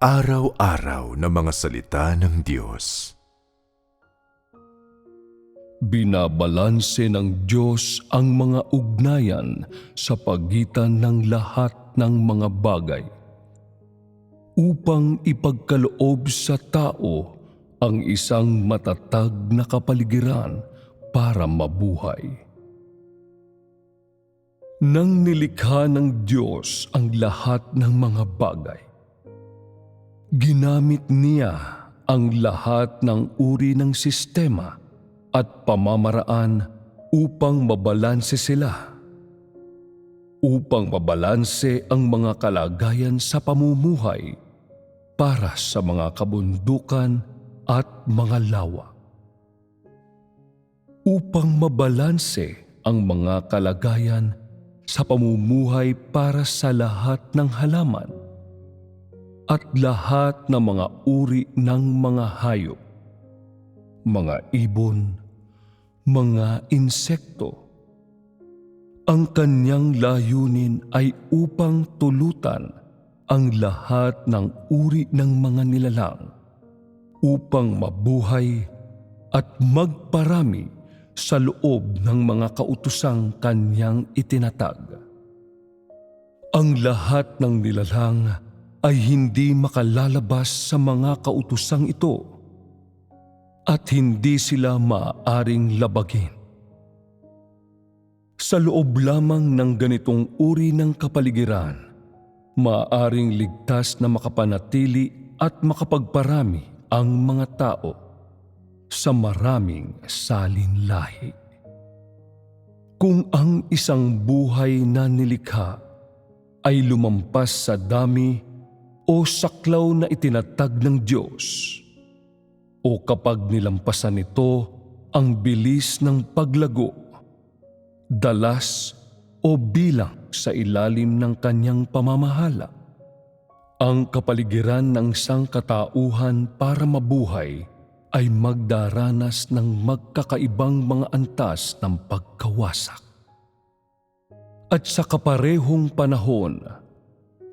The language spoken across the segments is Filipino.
Araw-araw na mga salita ng Diyos. Binabalanse ng Diyos ang mga ugnayan sa pagitan ng lahat ng mga bagay upang ipagkaloob sa tao ang isang matatag na kapaligiran para mabuhay. Nang nilikha ng Diyos ang lahat ng mga bagay, ginamit niya ang lahat ng uri ng sistema at pamamaraan upang mabalanse sila. Upang mabalanse ang mga kalagayan sa pamumuhay para sa mga kabundukan at mga lawa. Upang mabalanse ang mga kalagayan sa pamumuhay para sa lahat ng halaman at lahat ng mga uri ng mga hayop, mga ibon, mga insekto. Ang kanyang layunin ay upang tulutan ang lahat ng uri ng mga nilalang upang mabuhay at magparami sa loob ng mga kautusang kanyang itinatag. Ang lahat ng nilalang ay hindi makalalabas sa mga kautusang ito at hindi sila maaaring labagin. Sa loob lamang ng ganitong uri ng kapaligiran, maaaring ligtas na makapanatili at makapagparami ang mga tao sa maraming salin lahi. Kung ang isang buhay na nilikha ay lumampas sa dami o saklaw na itinatag ng Diyos, o kapag nilampasan nito ang bilis ng paglago, dalas o bilang sa ilalim ng kanyang pamamahala, ang kapaligiran ng sangkatauhan para mabuhay ay magdaranas ng magkakaibang mga antas ng pagkawasak. At sa kaparehong panahon,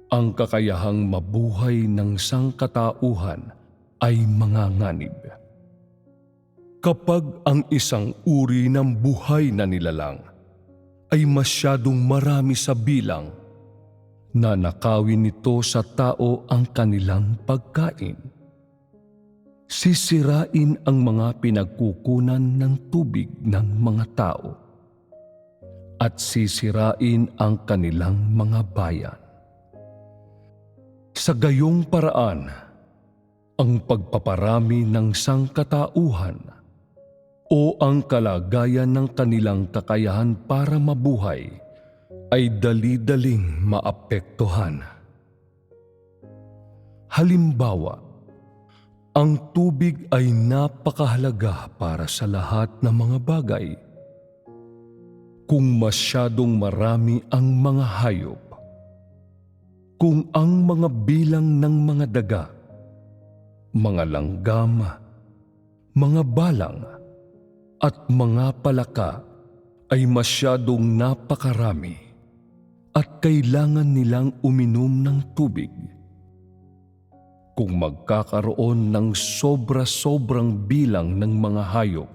ang kakayahang mabuhay ng sangkatauhan ay manganganib. Kapag ang isang uri ng buhay na nilalang ay masyadong marami sa bilang, nanakawin nito sa tao ang kanilang pagkain. Sisirain ang mga pinagkukunan ng tubig ng mga tao at sisirain ang kanilang mga bayan. Sa gayong paraan, ang pagpaparami ng sangkatauhan o ang kalagayan ng kanilang kakayahan para mabuhay ay dali-daling maapektuhan. Halimbawa, ang tubig ay napakahalaga para sa lahat ng mga bagay. Kung masyadong marami ang mga hayop, kung ang mga bilang ng mga daga, mga langgam, mga balang, at mga palaka ay masyadong napakarami at kailangan nilang uminom ng tubig. Kung magkakaroon ng sobra-sobrang bilang ng mga hayop,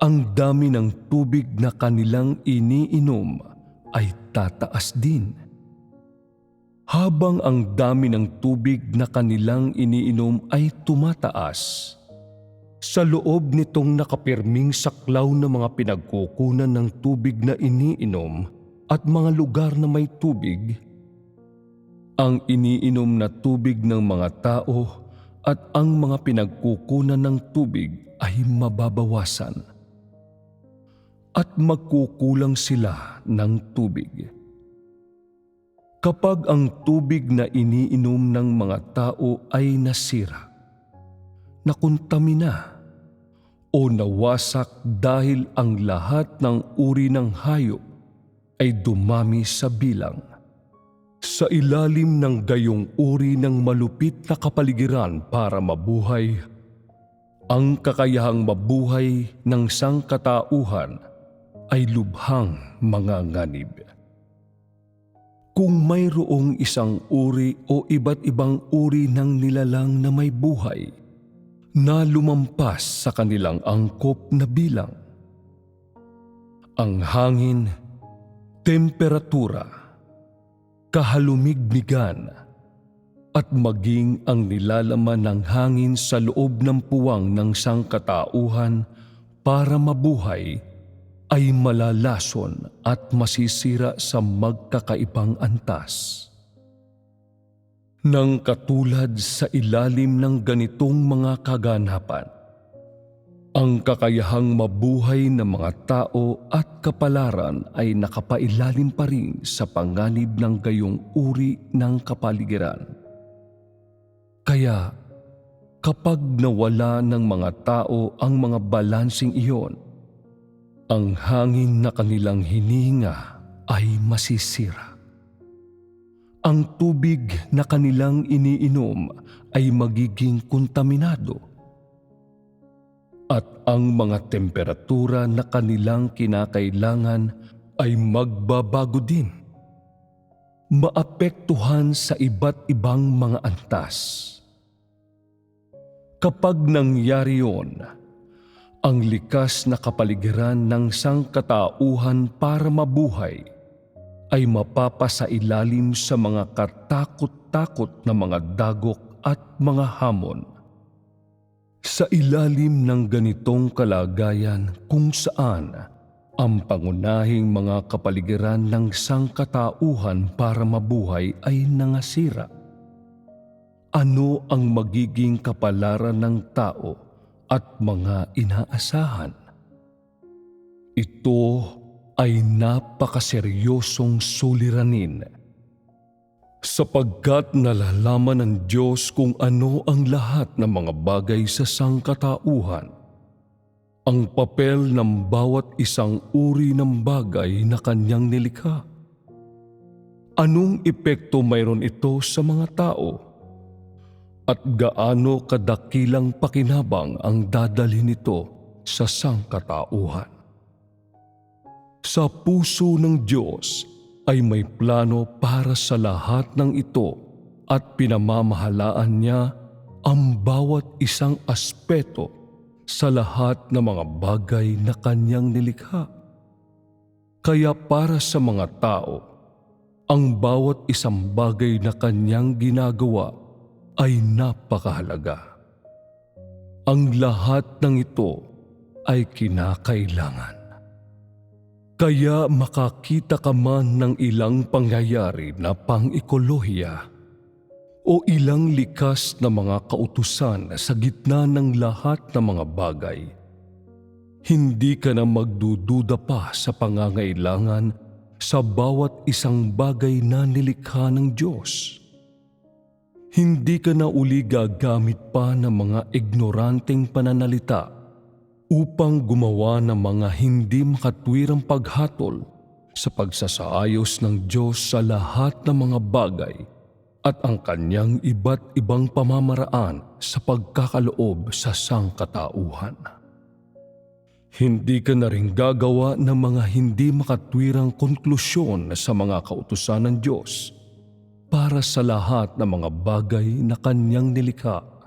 ang dami ng tubig na kanilang iniinom ay tataas din. Habang ang dami ng tubig na kanilang iniinom ay tumataas, sa loob nitong nakapirming saklaw na mga pinagkukunan ng tubig na iniinom at mga lugar na may tubig, ang iniinom na tubig ng mga tao at ang mga pinagkukunan ng tubig ay mababawasan at magkukulang sila ng tubig. Kapag ang tubig na iniinom ng mga tao ay nasira, nakuntamina o nawasak dahil ang lahat ng uri ng hayop ay dumami sa bilang. Sa ilalim ng gayong uri ng malupit na kapaligiran para mabuhay, ang kakayahang mabuhay ng sangkatauhan ay lubhang mga nganib. Kung mayroong isang uri o iba't ibang uri ng nilalang na may buhay na lumampas sa kanilang angkop na bilang. Ang hangin, temperatura, kahalumigmigan, at maging ang nilalaman ng hangin sa loob ng puwang ng sangkatauhan para mabuhay ay malalason at masisira sa magkakaibang antas. Nang katulad sa ilalim ng ganitong mga kaganapan, ang kakayahang mabuhay ng mga tao at kapalaran ay nakapailalim pa rin sa panganib ng gayong uri ng kapaligiran. Kaya kapag nawala ng mga tao ang mga balansing iyon, ang hangin na kanilang hinihinga ay masisira. Ang tubig na kanilang iniinom ay magiging kontaminado. At ang mga temperatura na kanilang kinakailangan ay magbabago din. Maapektuhan sa iba't ibang mga antas. Kapag nangyari yon, ang likas na kapaligiran ng sangkatauhan para mabuhay ay mapapasailalim sa mga katakot-takot na mga dagok at mga hamon. Sa ilalim ng ganitong kalagayan kung saan ang pangunahing mga kapaligiran ng sangkatauhan para mabuhay ay nangasira. Ano ang magiging kapalaran ng tao at mga inaasahan? Ito ay napakaseryosong suliranin sapagkat nalalaman ng Diyos kung ano ang lahat ng mga bagay sa sangkatauhan. Ang papel ng bawat isang uri ng bagay na kanyang nilikha. Anong epekto mayroon ito sa mga tao? At gaano kadakilang pakinabang ang dadalhin nito sa sangkatauhan? Sa puso ng Diyos ay may plano para sa lahat ng ito at pinamamahalaan niya ang bawat isang aspeto sa lahat ng mga bagay na kanyang nilikha. Kaya para sa mga tao, ang bawat isang bagay na kanyang ginagawa ay napakahalaga. Ang lahat ng ito ay kinakailangan. Kaya makakita ka man ng ilang pangyayari na pang-ekolohiya o ilang likas na mga kautusan sa gitna ng lahat ng mga bagay, hindi ka na magdududa pa sa pangangailangan sa bawat isang bagay na nilikha ng Diyos. Hindi ka na uli gagamit pa ng mga ignoranteng pananalita upang gumawa ng mga hindi makatwirang paghatol sa pagsasaayos ng Diyos sa lahat ng mga bagay at ang kanyang iba't ibang pamamaraan sa pagkakaloob sa sangkatauhan. Hindi ka na rin gagawa ng mga hindi makatwirang konklusyon sa mga kautusan ng Diyos para sa lahat ng mga bagay na kanyang nilikha